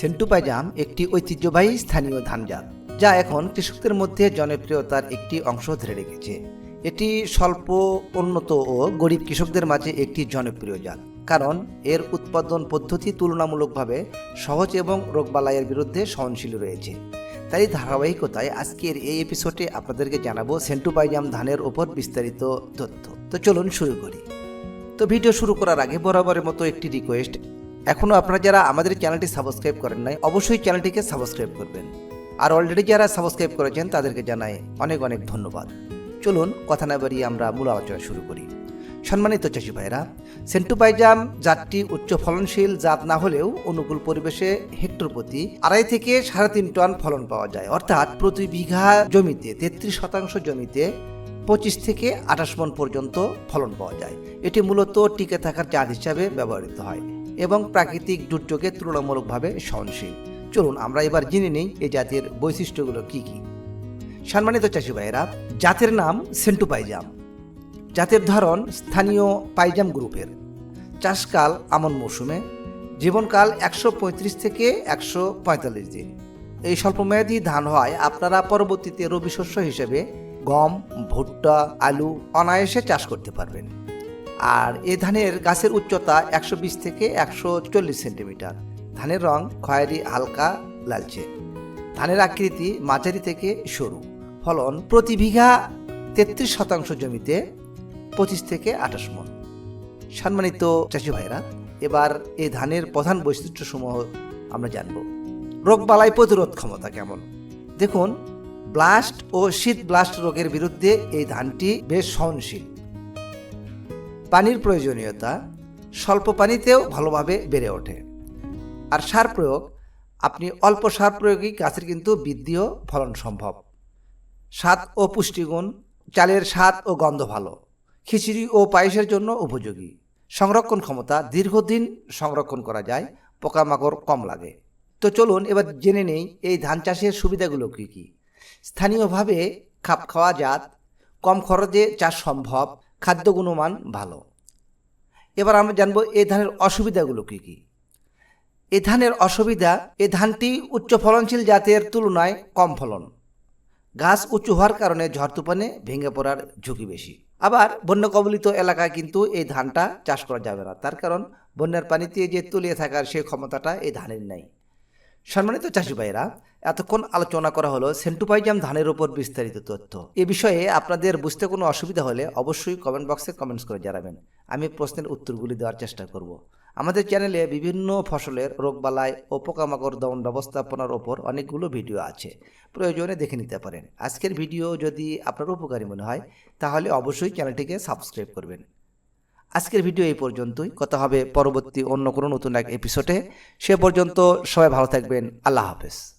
সেন্টু পাইজাম একটি ঐতিহ্যবাহী স্থানীয় ধানজাত, যা এখন কৃষকদের মধ্যে জনপ্রিয়তার একটি অংশ ধরে রেখেছে। এটি স্বল্প, উন্নত ও গরিব কৃষকদের মাঝে একটি জনপ্রিয় জাত, কারণ এর উৎপাদন পদ্ধতি তুলনামূলকভাবে সহজ এবং রোগবালাইয়ের বিরুদ্ধে সহনশীল রয়েছে। তাই ধারাবাহিকতায় আজকের এই এপিসোডে আপনাদেরকে জানাব সেন্টু পাইজাম ধানের ওপর বিস্তারিত তথ্য। তো চলুন শুরু করি। তো ভিডিও শুরু করার আগে বরাবরের মতো একটি রিকোয়েস্ট এখনও আপনারা যারা আমাদের চ্যানেলটি সাবস্ক্রাইব করেন নাই, অবশ্যই চ্যানেলটিকে সাবস্ক্রাইব করবেন। আর অলরেডি যারা সাবস্ক্রাইব করেছেন, তাদেরকে জানাই অনেক অনেক ধন্যবাদ। চলুন, কথা না বাড়িয়ে আমরা মূল আলোচনা শুরু করি। সম্মানিত চাষি ভাইরা সেন্টুপাইজাম জাতটি উচ্চ ফলনশীল জাত না হলেও অনুকূল পরিবেশে হেক্টর প্রতি আড়াই থেকে সাড়ে তিন টন ফলন পাওয়া যায়। অর্থাৎ প্রতি বিঘা জমিতে তেত্রিশ শতাংশ জমিতে পঁচিশ থেকে আঠাশ মন পর্যন্ত ফলন পাওয়া যায়। এটি মূলত টিকে থাকার জাত হিসাবে ব্যবহৃত হয়। এবং প্রাকৃতিক দুর্যোগে তুলনামূলকভাবে সহনশীল। চলুন আমরা এবার জেনে নিই এই জাতের বৈশিষ্ট্যগুলো কি কি। সম্মানিত চাষি ভাইয়েরা, জাতের নাম সেন্টু পাইজাম জাতের ধরন স্থানীয় পাইজাম গ্রুপের। চাষকাল আমন মৌসুমে, জীবনকাল একশো পঁয়ত্রিশ থেকে একশো পঁয়তাল্লিশ দিন। এই স্বল্পমেয়াদী ধান হয় আপনারা পরবর্তীতে রবি শস্য হিসেবে গম, ভুট্টা, আলু অনায়াসে চাষ করতে পারবেন। আর এ ধানের গাছের উচ্চতা একশো বিশ থেকে একশো চল্লিশ সেন্টিমিটার। ধানের রং খয়েরি, হালকা, লালচে। ধানের আকৃতি মাঝারি থেকে সরু। ফলন প্রতি বিঘা তেত্রিশ শতাংশ জমিতে পঁচিশ থেকে আঠাশ মন। সম্মানিত চাষি ভাইরা, এবার এই ধানের প্রধান বৈশিষ্ট্যসমূহ আমরা জানব। রোগবালাই প্রতিরোধ ক্ষমতা কেমন? দেখুন, ব্লাস্ট ও শীত ব্লাস্ট রোগের বিরুদ্ধে এই ধানটি বেশ সহনশীল। পানির প্রয়োজনীয়তা স্বল্প পানিতেও ভালোভাবে বেড়ে ওঠে। আর সার প্রয়োগ, আপনি অল্প সার প্রয়োগই গাছের কিন্তু বৃদ্ধি ও ফলন সম্ভব। স্বাদ ও পুষ্টিগুণ, চালের স্বাদ ও গন্ধ ভালো, খিচুড়ি ও পায়েসের জন্য উপযোগী। সংরক্ষণ ক্ষমতা দীর্ঘদিন সংরক্ষণ করা যায়, পোকামাকড় কম লাগে। তো চলুন এবার জেনে নেই এই ধান চাষের সুবিধাগুলো কী কী। স্থানীয়ভাবে খাপ খাওয়া জাত, কম খরচে চাষ সম্ভব খাদ্য গুণমান ভালো। এবার আমরা জানব এ ধানের অসুবিধাগুলো কী কী। এ ধানের অসুবিধা, এ ধানটি উচ্চ ফলনশীল জাতের তুলনায় কম ফলন। গাছ উঁচু হওয়ার কারণে ঝড় তুফানে ভেঙে পড়ার ঝুঁকি বেশি। আবার বন্যা কবলিত এলাকায় কিন্তু এই ধানটা চাষ করা যাবে না। তার কারণ বন্যার পানিতে যে তলিয়ে থাকার সেই ক্ষমতাটা এই ধানের নাই। সম্মানিত চাষি ভাইরা এতক্ষণ আলোচনা করা হলো সেন্টুপাইজাম ধানের উপর বিস্তারিত তথ্য। এ বিষয়ে আপনাদের বুঝতে কোনো অসুবিধা হলে অবশ্যই কমেন্ট বক্সে কমেন্টস করে জানাবেন। আমি প্রশ্নের উত্তরগুলি দেওয়ার চেষ্টা করব। আমাদের চ্যানেলে বিভিন্ন ফসলের রোগবালাই ও পোকামাকড় দমন ব্যবস্থাপনার ওপর অনেকগুলো ভিডিও আছে। প্রয়োজনে দেখে নিতে পারেন। আজকের ভিডিও যদি আপনার উপকারী মনে হয়, তাহলে অবশ্যই চ্যানেলটিকে সাবস্ক্রাইব করবেন। আজকের ভিডিও এই পর্যন্তই। কথা হবে পরবর্তী অন্য কোনো নতুন এক এপিসোডে সে পর্যন্ত সবাই ভালো থাকবেন। আল্লাহ হাফেজ।